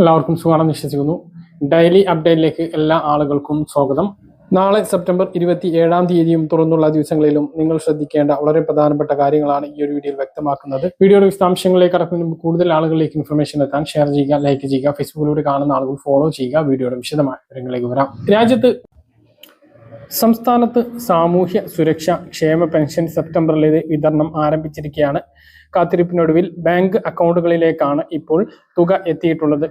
എല്ലാവർക്കും സുഖമാണെന്ന് വിശ്വസിക്കുന്നു. ഡെയിലി അപ്ഡേറ്റിലേക്ക് എല്ലാ ആളുകൾക്കും സ്വാഗതം. നാളെ സെപ്റ്റംബർ ഇരുപത്തി ഏഴാം തീയതിയും തുറന്നുള്ള ദിവസങ്ങളിലും നിങ്ങൾ ശ്രദ്ധിക്കേണ്ട വളരെ പ്രധാനപ്പെട്ട കാര്യങ്ങളാണ് ഈ ഒരു വീഡിയോയിൽ വ്യക്തമാക്കുന്നത്. വീഡിയോയുടെ വിശദാംശങ്ങളിലേക്ക് കടക്കുന്നതിന് കൂടുതൽ ആളുകളിലേക്ക് ഇൻഫർമേഷൻ എത്താൻ ഷെയർ ചെയ്യുക ലൈക്ക് ചെയ്യുക ഫേസ്ബുക്കിലൂടെ കാണുന്ന ആളുകൾ ഫോളോ ചെയ്യുക. വീഡിയോയുടെ വിശദമായ വിവരങ്ങളിലേക്ക് വരാം. രാജ്യത്ത് സംസ്ഥാനത്ത് സാമൂഹ്യ സുരക്ഷ ക്ഷേമ പെൻഷൻ സെപ്റ്റംബറിലേത് വിതരണം ആരംഭിച്ചിരിക്കുകയാണ്. കാത്തിരിപ്പിനൊടുവിൽ ബാങ്ക് അക്കൗണ്ടുകളിലേക്കാണ് ഇപ്പോൾ തുക എത്തിയിട്ടുള്ളത്.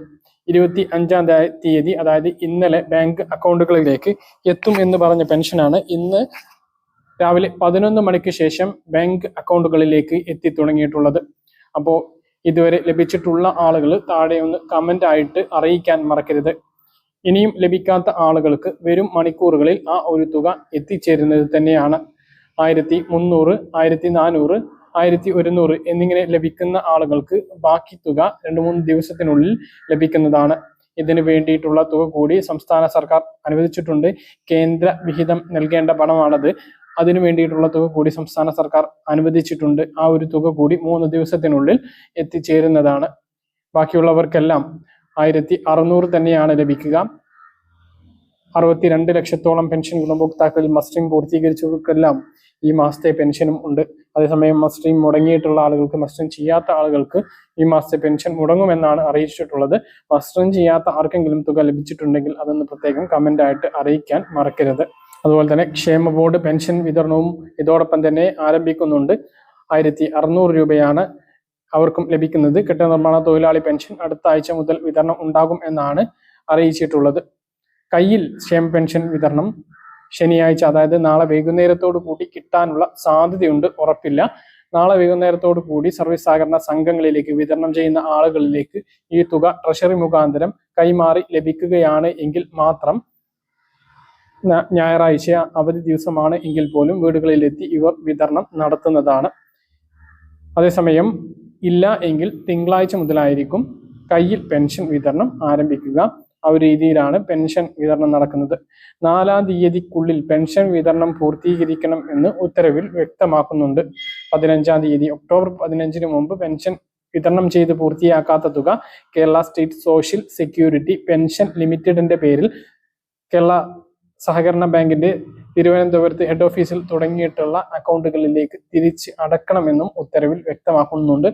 ഇരുപത്തി അഞ്ചാം തീയതി അതായത് ഇന്നലെ ബാങ്ക് അക്കൗണ്ടുകളിലേക്ക് എത്തും എന്ന് പറഞ്ഞ പെൻഷനാണ് ഇന്ന് രാവിലെ പതിനൊന്ന് മണിക്ക് ശേഷം ബാങ്ക് അക്കൗണ്ടുകളിലേക്ക് എത്തി തുടങ്ങിയിട്ടുള്ളത്. അപ്പോൾ ഇതുവരെ ലഭിച്ചിട്ടുള്ള ആളുകൾ താഴെ ഒന്ന് കമന്റ് ആയിട്ട് അറിയിക്കാൻ മറക്കരുത്. ഇനിയും ലഭിക്കാത്ത ആളുകൾക്ക് വരും മണിക്കൂറുകളിൽ ആ ഒരു തുക എത്തിച്ചേരുന്നത് തന്നെയാണ്. ആയിരത്തി മുന്നൂറ് ആയിരത്തി നാനൂറ് ആയിരത്തി ഒരുന്നൂറ് എന്നിങ്ങനെ ലഭിക്കുന്ന ആളുകൾക്ക് ബാക്കി തുക രണ്ട് മൂന്ന് ദിവസത്തിനുള്ളിൽ ലഭിക്കുന്നതാണ്. ഇതിനു വേണ്ടിയിട്ടുള്ള തുക കൂടി സംസ്ഥാന സർക്കാർ അനുവദിച്ചിട്ടുണ്ട്. കേന്ദ്ര വിഹിതം നൽകേണ്ട പണമാണത്. അതിനു വേണ്ടിയിട്ടുള്ള തുക കൂടി സംസ്ഥാന സർക്കാർ അനുവദിച്ചിട്ടുണ്ട്. ആ ഒരു തുക കൂടി മൂന്ന് ദിവസത്തിനുള്ളിൽ എത്തിച്ചേരുന്നതാണ്. ബാക്കിയുള്ളവർക്കെല്ലാം ആയിരത്തി അറുന്നൂറ് തന്നെയാണ് ലഭിക്കുക. അറുപത്തിരണ്ട് ലക്ഷത്തോളം പെൻഷൻ ഗുണഭോക്താക്കളിൽ മസ്റ്ററിംഗ് പൂർത്തീകരിച്ചവർക്കെല്ലാം ഈ മാസത്തെ പെൻഷനും ഉണ്ട്. അതേസമയം മസ്റ്ററിംഗ് മുടങ്ങിയിട്ടുള്ള ആളുകൾക്ക് മസ്റ്ററിംഗ് ചെയ്യാത്ത ആളുകൾക്ക് ഈ മാസത്തെ പെൻഷൻ മുടങ്ങുമെന്നാണ് അറിയിച്ചിട്ടുള്ളത്. മസ്റ്ററിംഗ് ചെയ്യാത്ത ആർക്കെങ്കിലും തുക ലഭിച്ചിട്ടുണ്ടെങ്കിൽ അതൊന്ന് പ്രത്യേകം കമന്റ് ആയിട്ട് അറിയിക്കാൻ മറക്കരുത്. അതുപോലെ തന്നെ ക്ഷേമ ബോർഡ് പെൻഷൻ വിതരണവും ഇതോടൊപ്പം തന്നെ ആരംഭിക്കുന്നുണ്ട്. ആയിരത്തി അറുന്നൂറ് രൂപയാണ് അവർക്കും ലഭിക്കുന്നത്. കെട്ടിട നിർമ്മാണ തൊഴിലാളി പെൻഷൻ അടുത്ത ആഴ്ച മുതൽ വിതരണം ഉണ്ടാകും എന്നാണ് അറിയിച്ചിട്ടുള്ളത്. കയ്യിൽ ക്ഷേമ പെൻഷൻ വിതരണം ശനിയാഴ്ച അതായത് നാളെ വൈകുന്നേരത്തോടു കൂടി കിട്ടാനുള്ള സാധ്യതയുണ്ട് ഉറപ്പില്ല. നാളെ വൈകുന്നേരത്തോടു കൂടി സർവീസ് സഹകരണ സംഘങ്ങളിലേക്ക് വിതരണം ചെയ്യുന്ന ആളുകളിലേക്ക് ഈ തുക ട്രഷറി മുഖാന്തരം കൈമാറി ലഭിക്കുകയാണ് എങ്കിൽ മാത്രം ഞായറാഴ്ച അവധി ദിവസമാണ് എങ്കിൽ പോലും വീടുകളിലെത്തി ഇവർ വിതരണം നടത്തുന്നതാണ്. അതേസമയം ഇല്ല എങ്കിൽ തിങ്കളാഴ്ച മുതലായിരിക്കും കയ്യിൽ പെൻഷൻ വിതരണം ആരംഭിക്കുക. ആ ഒരു രീതിയിലാണ് പെൻഷൻ വിതരണം നടക്കുന്നത്. നാലാം തീയതിക്കുള്ളിൽ പെൻഷൻ വിതരണം പൂർത്തീകരിക്കണം എന്ന് ഉത്തരവിൽ വ്യക്തമാക്കുന്നുണ്ട്. പതിനഞ്ചാം തീയതി ഒക്ടോബർ പതിനഞ്ചിന് മുമ്പ് പെൻഷൻ വിതരണം ചെയ്ത് പൂർത്തിയാക്കാത്ത തുക Kerala state social security pension ലിമിറ്റഡിന്റെ പേരിൽ കേരള സഹകരണ ബാങ്കിന്റെ തിരുവനന്തപുരത്ത് ഹെഡ് ഓഫീസിൽ തുടങ്ങിയിട്ടുള്ള അക്കൗണ്ടുകളിലേക്ക് തിരിച്ച് അടക്കണമെന്നും ഉത്തരവിൽ വ്യക്തമാക്കുന്നുണ്ട്.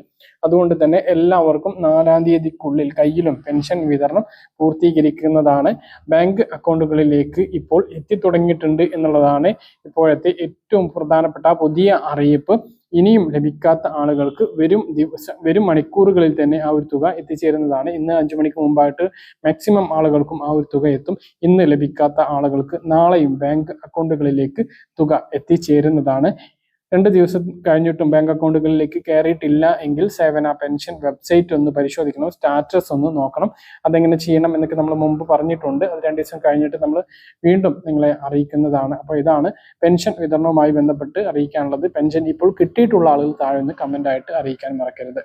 അതുകൊണ്ട് തന്നെ എല്ലാവർക്കും നാലാം തീയതിക്കുള്ളിൽ കയ്യിലും പെൻഷൻ വിതരണം പൂർത്തീകരിക്കുന്നതാണ്. ബാങ്ക് അക്കൗണ്ടുകളിലേക്ക് ഇപ്പോൾ എത്തിത്തുടങ്ങിയിട്ടുണ്ട് എന്നുള്ളതാണ് ഇപ്പോഴത്തെ ഏറ്റവും പ്രധാനപ്പെട്ട പുതിയ അറിയിപ്പ്. ഇനിയും ലഭിക്കാത്ത ആളുകൾക്ക് വരും ദിവസം വരും മണിക്കൂറുകളിൽ തന്നെ ആ ഒരു തുക എത്തിച്ചേരുന്നതാണ്. ഇന്ന് അഞ്ചു മണിക്ക് മുമ്പായിട്ട് മാക്സിമം ആളുകൾക്കും ആ ഒരു തുക എത്തും. ഇന്ന് ലഭിക്കാത്ത ആളുകൾക്ക് നാളെയും ബാങ്ക് അക്കൗണ്ടുകളിലേക്ക് തുക എത്തിച്ചേരുന്നതാണ്. രണ്ട് ദിവസം കഴിഞ്ഞിട്ടും ബാങ്ക് അക്കൗണ്ടുകളിലേക്ക് കയറിയിട്ടില്ല എങ്കിൽ സേവന പെൻഷൻ വെബ്സൈറ്റ് ഒന്ന് പരിശോധിക്കണം സ്റ്റാറ്റസ് ഒന്ന് നോക്കണം അതെങ്ങനെ ചെയ്യണം എന്നൊക്കെ നമ്മൾ മുമ്പ് പറഞ്ഞിട്ടുണ്ട്. അത് രണ്ട് ദിവസം കഴിഞ്ഞിട്ട് നമ്മൾ വീണ്ടും നിങ്ങളെ അറിയിക്കുന്നതാണ്. അപ്പോൾ ഇതാണ് പെൻഷൻ വിതരണവുമായി ബന്ധപ്പെട്ട് അറിയിക്കാനുള്ളത്. പെൻഷൻ ഇപ്പോൾ കിട്ടിയിട്ടുള്ള ആളുകൾ താഴെ നിന്ന് കമന്റായിട്ട് അറിയിക്കാൻ മറക്കരുത്.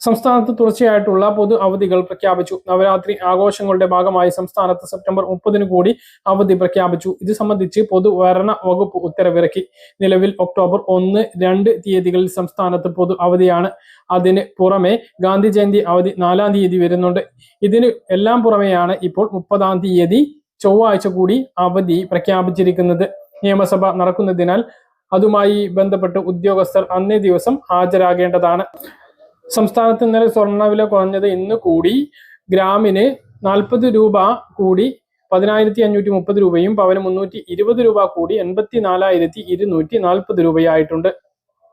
സംസ്ഥാനത്ത് തുടർച്ചയായിട്ടുള്ള പൊതു അവധികൾ പ്രഖ്യാപിച്ചു. നവരാത്രി ആഘോഷങ്ങളുടെ ഭാഗമായി സംസ്ഥാനത്ത് സെപ്റ്റംബർ മുപ്പതിന് കൂടി അവധി പ്രഖ്യാപിച്ചു. ഇത് സംബന്ധിച്ച് പൊതുഭരണ വകുപ്പ് ഉത്തരവിറക്കി. നിലവിൽ ഒക്ടോബർ ഒന്ന് രണ്ട് തീയതികളിൽ സംസ്ഥാനത്ത് പൊതു അവധിയാണ്. അതിന് പുറമെ ഗാന്ധി ജയന്തി അവധി നാലാം തീയതി വരുന്നുണ്ട്. ഇതിന് എല്ലാം പുറമെയാണ് ഇപ്പോൾ മുപ്പതാം തീയതി ചൊവ്വാഴ്ച കൂടി അവധി പ്രഖ്യാപിച്ചിരിക്കുന്നത്. നിയമസഭ നടക്കുന്നതിനാൽ അതുമായി ബന്ധപ്പെട്ട് ഉദ്യോഗസ്ഥർ അന്നേ ദിവസം ഹാജരാകേണ്ടതാണ്. സംസ്ഥാനത്ത് ഇന്നലെ സ്വർണവില കുറഞ്ഞത് ഇന്ന് കൂടി. ഗ്രാമിന് നാൽപ്പത് രൂപ കൂടി പതിനായിരത്തി അഞ്ഞൂറ്റി മുപ്പത് രൂപയും പവന് മുന്നൂറ്റി ഇരുപത് രൂപ കൂടി എൺപത്തി നാലായിരത്തി ഇരുന്നൂറ്റി നാൽപ്പത് രൂപയായിട്ടുണ്ട്.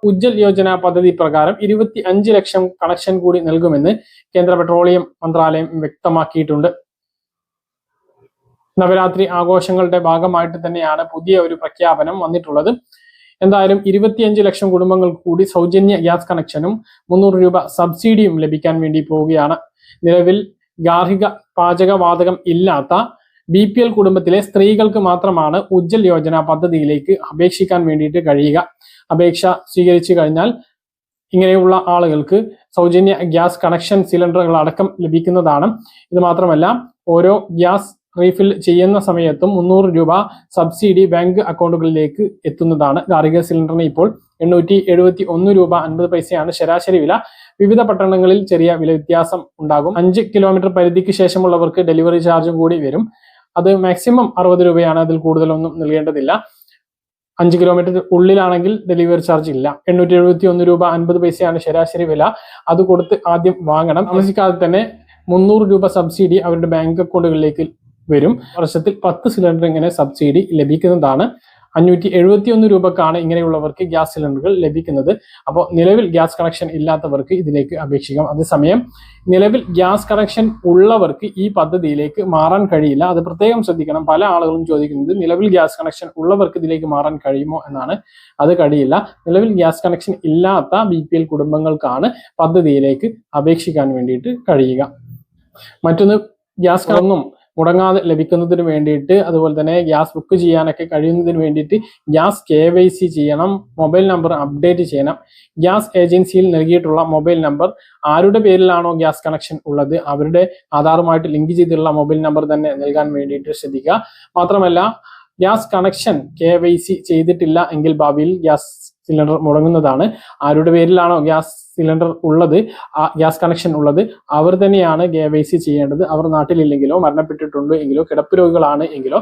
ഉജ്ജൽ യോജന പദ്ധതി പ്രകാരം ഇരുപത്തി അഞ്ച് ലക്ഷം കണക്ഷൻ കൂടി നൽകുമെന്ന് കേന്ദ്ര പെട്രോളിയം മന്ത്രാലയം വ്യക്തമാക്കിയിട്ടുണ്ട്. നവരാത്രി ആഘോഷങ്ങളുടെ ഭാഗമായിട്ട് തന്നെയാണ് പുതിയ ഒരു പ്രഖ്യാപനം വന്നിട്ടുള്ളത്. എന്തായാലും ഇരുപത്തിയഞ്ച് ലക്ഷം കുടുംബങ്ങൾക്ക് കൂടി സൗജന്യ ഗ്യാസ് കണക്ഷനും മുന്നൂറ് രൂപ സബ്സിഡിയും ലഭിക്കാൻ വേണ്ടി പോവുകയാണ്. നിലവിൽ ഗാർഹിക പാചകവാതകം ഇല്ലാത്ത ബി പി എൽ കുടുംബത്തിലെ സ്ത്രീകൾക്ക് മാത്രമാണ് ഉജ്ജൽ യോജന പദ്ധതിയിലേക്ക് അപേക്ഷിക്കാൻ വേണ്ടിയിട്ട് കഴിയുക. അപേക്ഷ സ്വീകരിച്ചു കഴിഞ്ഞാൽ ഇങ്ങനെയുള്ള ആളുകൾക്ക് സൗജന്യ ഗ്യാസ് കണക്ഷൻ സിലിണ്ടറുകൾ അടക്കം ലഭിക്കുന്നതാണ്. ഇത് മാത്രമല്ല ഓരോ ഗ്യാസ് റീഫിൽ ചെയ്യുന്ന സമയത്തും മുന്നൂറ് രൂപ സബ്സിഡി ബാങ്ക് അക്കൗണ്ടുകളിലേക്ക് എത്തുന്നതാണ്. ഗാർഹിക സിലിണ്ടറിന് ഇപ്പോൾ എണ്ണൂറ്റി എഴുപത്തി ഒന്ന് രൂപ അൻപത് പൈസയാണ് ശരാശരി വില. വിവിധ പട്ടണങ്ങളിൽ ചെറിയ വില വ്യത്യാസം ഉണ്ടാകും. അഞ്ച് കിലോമീറ്റർ പരിധിക്ക് ശേഷമുള്ളവർക്ക് ഡെലിവറി ചാർജും കൂടി വരും. അത് മാക്സിമം അറുപത് രൂപയാണ്. അതിൽ കൂടുതലൊന്നും നൽകേണ്ടതില്ല. അഞ്ച് കിലോമീറ്റർ ഉള്ളിലാണെങ്കിൽ ഡെലിവറി ചാർജ് ഇല്ല. എണ്ണൂറ്റി എഴുപത്തി ഒന്ന് രൂപ അൻപത് പൈസയാണ് ശരാശരി വില. അത് കൊടുത്ത് ആദ്യം വാങ്ങണം. താമസിക്കാതെ തന്നെ മുന്നൂറ് രൂപ സബ്സിഡി അവരുടെ ബാങ്ക് അക്കൗണ്ടുകളിലേക്ക് വരും. വർഷത്തിൽ പത്ത് സിലിണ്ടർ ഇങ്ങനെ സബ്സിഡി ലഭിക്കുന്നതാണ്. അഞ്ഞൂറ്റി എഴുപത്തി ഒന്ന് രൂപക്കാണ് ഇങ്ങനെയുള്ളവർക്ക് ഗ്യാസ് സിലിണ്ടറുകൾ ലഭിക്കുന്നത്. അപ്പോൾ നിലവിൽ ഗ്യാസ് കണക്ഷൻ ഇല്ലാത്തവർക്ക് ഇതിലേക്ക് അപേക്ഷിക്കാം. അതേസമയം നിലവിൽ ഗ്യാസ് കണക്ഷൻ ഉള്ളവർക്ക് ഈ പദ്ധതിയിലേക്ക് മാറാൻ കഴിയില്ല. അത് പ്രത്യേകം ശ്രദ്ധിക്കണം. പല ആളുകളും ചോദിക്കുന്നത് നിലവിൽ ഗ്യാസ് കണക്ഷൻ ഉള്ളവർക്ക് ഇതിലേക്ക് മാറാൻ കഴിയുമോ എന്നാണ്. അത് കഴിയില്ല. നിലവിൽ ഗ്യാസ് കണക്ഷൻ ഇല്ലാത്ത ബി പി എൽ കുടുംബങ്ങൾക്കാണ് പദ്ധതിയിലേക്ക് അപേക്ഷിക്കാൻ വേണ്ടിയിട്ട് കഴിയുക. മറ്റൊന്ന് ഗ്യാസ് കണങ്ങും മുടങ്ങാതെ ലഭിക്കുന്നതിന് വേണ്ടിയിട്ട് അതുപോലെ തന്നെ ഗ്യാസ് ബുക്ക് ചെയ്യാനൊക്കെ കഴിയുന്നതിന് വേണ്ടിയിട്ട് ഗ്യാസ് കെ വൈ സി ചെയ്യണം മൊബൈൽ നമ്പർ അപ്ഡേറ്റ് ചെയ്യണം. ഗ്യാസ് ഏജൻസിയിൽ നൽകിയിട്ടുള്ള മൊബൈൽ നമ്പർ ആരുടെ പേരിലാണോ ഗ്യാസ് കണക്ഷൻ ഉള്ളത് അവരുടെ ആധാറുമായിട്ട് ലിങ്ക് ചെയ്തിട്ടുള്ള മൊബൈൽ നമ്പർ തന്നെ നൽകാൻ വേണ്ടിയിട്ട് ശ്രദ്ധിക്കുക. മാത്രമല്ല gas connection K Y C ചെയ്തിട്ടില്ല എങ്കിൽ ഭാവിയിൽ ഗ്യാസ് സിലിണ്ടർ മുടങ്ങുന്നതാണ്. ആരുടെ പേരിലാണോ ഗ്യാസ് സിലിണ്ടർ ഉള്ളത്? ആ ഗ്യാസ് കണക്ഷൻ ഉള്ളത്. അവർ തന്നെയാണ് കെ വൈ സി ചെയ്യേണ്ടത്. അവർ നാട്ടിലില്ലെങ്കിലോ മരണപ്പെട്ടിട്ടുണ്ടോ എങ്കിലോ കിടപ്പ് രോഗികളാണ് എങ്കിലോ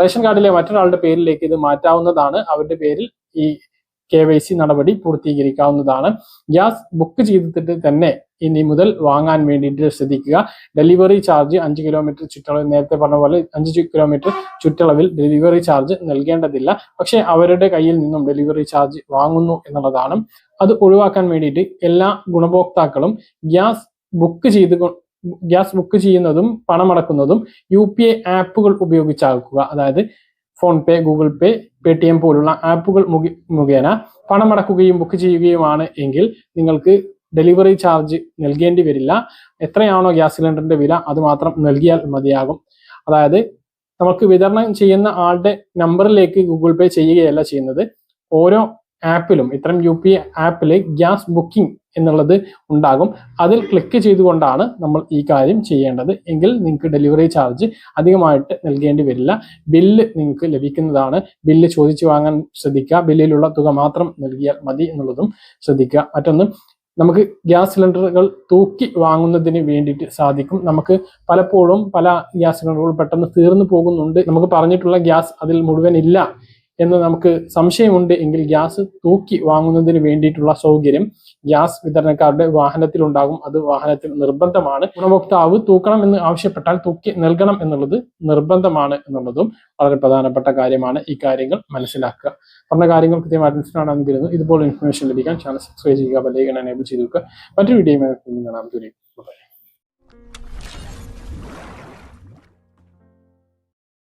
റേഷൻ കാർഡിലെ മറ്റൊരാളുടെ പേരിലേക്ക് ഇത് മാറ്റാവുന്നതാണ്. അവരുടെ പേരിൽ ഈ കെ വൈ സി നടപടി പൂർത്തീകരിക്കാവുന്നതാണ്. ഗ്യാസ് ബുക്ക് ചെയ്തിട്ട് തന്നെ ഇനി മുതൽ വാങ്ങാൻ വേണ്ടിയിട്ട് ശ്രദ്ധിക്കുക. ഡെലിവറി ചാർജ് അഞ്ച് കിലോമീറ്റർ ചുറ്റളവിൽ നേരത്തെ പറഞ്ഞ പോലെ അഞ്ച് കിലോമീറ്റർ ചുറ്റളവിൽ ഡെലിവറി ചാർജ് നൽകേണ്ടതില്ല. പക്ഷേ അവരുടെ കയ്യിൽ നിന്നും ഡെലിവറി ചാർജ് വാങ്ങുന്നു എന്നുള്ളതാണ്. അത് ഒഴിവാക്കാൻ വേണ്ടിയിട്ട് എല്ലാ ഗുണഭോക്താക്കളും ഗ്യാസ് ബുക്ക് ചെയ്ത് ഗ്യാസ് ബുക്ക് ചെയ്യുന്നതും പണമടക്കുന്നതും യു പി ഐ ആപ്പുകൾ ഉപയോഗിച്ചാക്കുക അതായത് ഫോൺ പേ ഗൂഗിൾ പേ പേ ടി എം പോലുള്ള ആപ്പുകൾ മുഖ- മുഖേന പണമടക്കുകയും ബുക്ക് ചെയ്യുകയുമാണ് എങ്കിൽ നിങ്ങൾക്ക് ഡെലിവറി ചാർജ് നൽകേണ്ടി വരില്ല. എത്രയാണോ ഗ്യാസ് സിലിണ്ടറിന്റെ വില അത് മാത്രം നൽകിയാൽ മതിയാകും. അതായത് നമുക്ക് വിതരണം ചെയ്യുന്ന ആളുടെ നമ്പറിലേക്ക് ഗൂഗിൾ പേ ചെയ്യുകയല്ല ചെയ്യുന്നത്. ഓരോ ആപ്പിലും ഇത്തരം യു പി ആപ്പിൽ ഗ്യാസ് ബുക്കിംഗ് എന്നുള്ളത് ഉണ്ടാകും. അതിൽ ക്ലിക്ക് ചെയ്തുകൊണ്ടാണ് നമ്മൾ ഈ കാര്യം ചെയ്യേണ്ടത്. എങ്കിൽ നിങ്ങൾക്ക് ഡെലിവറി ചാർജ് അധികമായിട്ട് നൽകേണ്ടി വരില്ല. ബില്ല് നിങ്ങൾക്ക് ലഭിക്കുന്നതാണ്. ബില്ല് ചോദിച്ചു വാങ്ങാൻ ശ്രദ്ധിക്കുക. ബില്ലിലുള്ള തുക മാത്രം നൽകിയാൽ മതി എന്നുള്ളതും ശ്രദ്ധിക്കുക. മറ്റൊന്ന് നമുക്ക് ഗ്യാസ് സിലിണ്ടറുകൾ തൂക്കി വാങ്ങുന്നതിന് വേണ്ടിയിട്ട് സാധിക്കും. നമുക്ക് പലപ്പോഴും പല ഗ്യാസ് സിലിണ്ടറുകൾ പെട്ടെന്ന് തീർന്നു പോകുന്നുണ്ട്. നമുക്ക് പറഞ്ഞിട്ടുള്ള ഗ്യാസ് അതിൽ മുഴുവൻ ഇല്ല. എന്ന് നമുക്ക് സംശയമുണ്ട് എങ്കിൽ ഗ്യാസ് തൂക്കി വാങ്ങുന്നതിന് വേണ്ടിയിട്ടുള്ള സൗകര്യം ഗ്യാസ് വിതരണക്കാരുടെ വാഹനത്തിൽ ഉണ്ടാകും അത് വാഹനത്തിൽ നിർബന്ധമാണ്. ഗുണഭോക്താവ് തൂക്കണം എന്ന് ആവശ്യപ്പെട്ടാൽ തൂക്കി നൽകണം എന്നുള്ളത് നിർബന്ധമാണ് എന്നുള്ളതും വളരെ പ്രധാനപ്പെട്ട കാര്യമാണ്. ഈ കാര്യങ്ങൾ മനസ്സിലാക്കുക. പറഞ്ഞ കാര്യങ്ങൾ കൃത്യമായിട്ട് കരുതുന്നു ഇതുപോലെ ഇൻഫർമേഷൻ ലഭിക്കാൻ ചാനൽ സബ്സ്ക്രൈബ് ചെയ്യുക ബെല്ലൈക്കൺ എനേബിൾ ചെയ്തു വെക്കുക. മറ്റൊരു വീഡിയോ കാണാം.